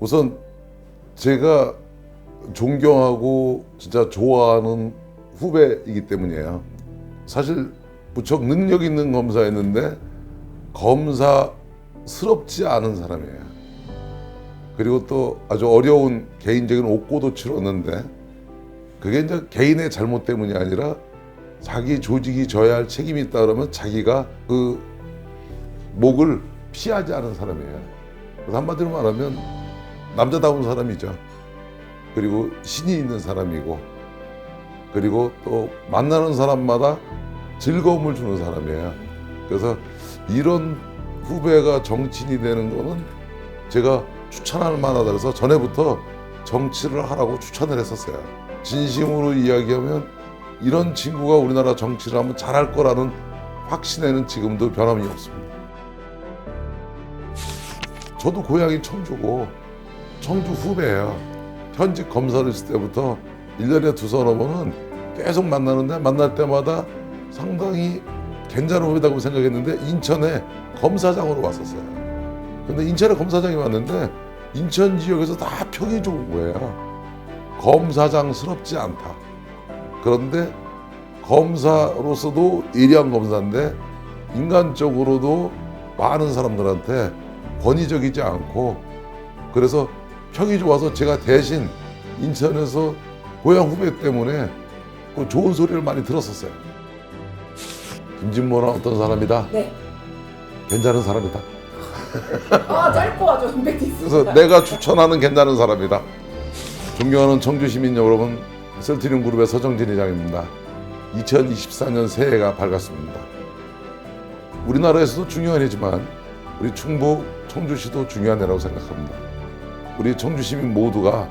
우선 제가 존경하고 진짜 좋아하는 후배이기 때문이에요. 사실 무척 능력 있는 검사였는데 검사스럽지 않은 사람이에요. 그리고 또 아주 어려운 개인적인 옥고도 치렀는데 그게 이제 개인의 잘못 때문이 아니라 자기 조직이 져야 할 책임이 있다 그러면 자기가 그 목을 피하지 않은 사람이에요. 한마디로 말하면 남자다운 사람이죠. 그리고 신이 있는 사람이고 그리고 또 만나는 사람마다 즐거움을 주는 사람이에요. 그래서 이런 후배가 정치인이 되는 거는 제가 추천할 만하다 그래서 전에부터 정치를 하라고 추천을 했었어요. 진심으로 이야기하면 이런 친구가 우리나라 정치를 하면 잘할 거라는 확신에는 지금도 변함이 없습니다. 저도 고향이 청주고 청주 후배예요. 현직 검사를 있을 때부터 일년에 두 서너 번은 계속 만나는데 만날 때마다 상당히 괜찮은 후배다고 생각했는데 인천에 검사장으로 왔었어요. 근데 인천에 검사장이 왔는데 인천 지역에서 다 평이 좋은 거예요. 검사장스럽지 않다. 그런데 검사로서도 예리한 검사인데 인간적으로도 많은 사람들한테 권위적이지 않고 그래서 평이 좋아서 제가 대신 인천에서 고향 후배 때문에 그 좋은 소리를 많이 들었었어요. 김진모는 어떤 사람이다? 네. 괜찮은 사람이다. 아 짧고 아주 임팩트 있습니다. 그래서 내가 추천하는 괜찮은 사람이다. 존경하는 청주 시민 여러분, 셀티늄 그룹의 서정진 회장입니다. 2024년 새해가 밝았습니다. 우리나라에서도 중요한 해지만 우리 충북 청주시도 중요한 해라고 생각합니다. 우리 청주 시민 모두가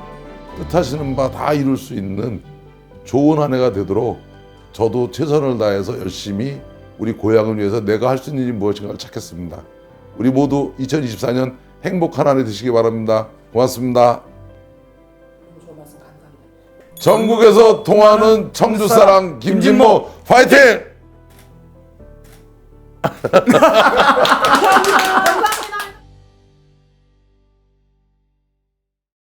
뜻하시는 바 다 이룰 수 있는 좋은 한 해가 되도록 저도 최선을 다해서 열심히 우리 고향을 위해서 내가 할 수 있는 일이 무엇인가를 찾겠습니다. 우리 모두 2024년 행복한 한 해 되시기 바랍니다. 고맙습니다. 전국에서 통하는 청주 사랑 김진모 파이팅!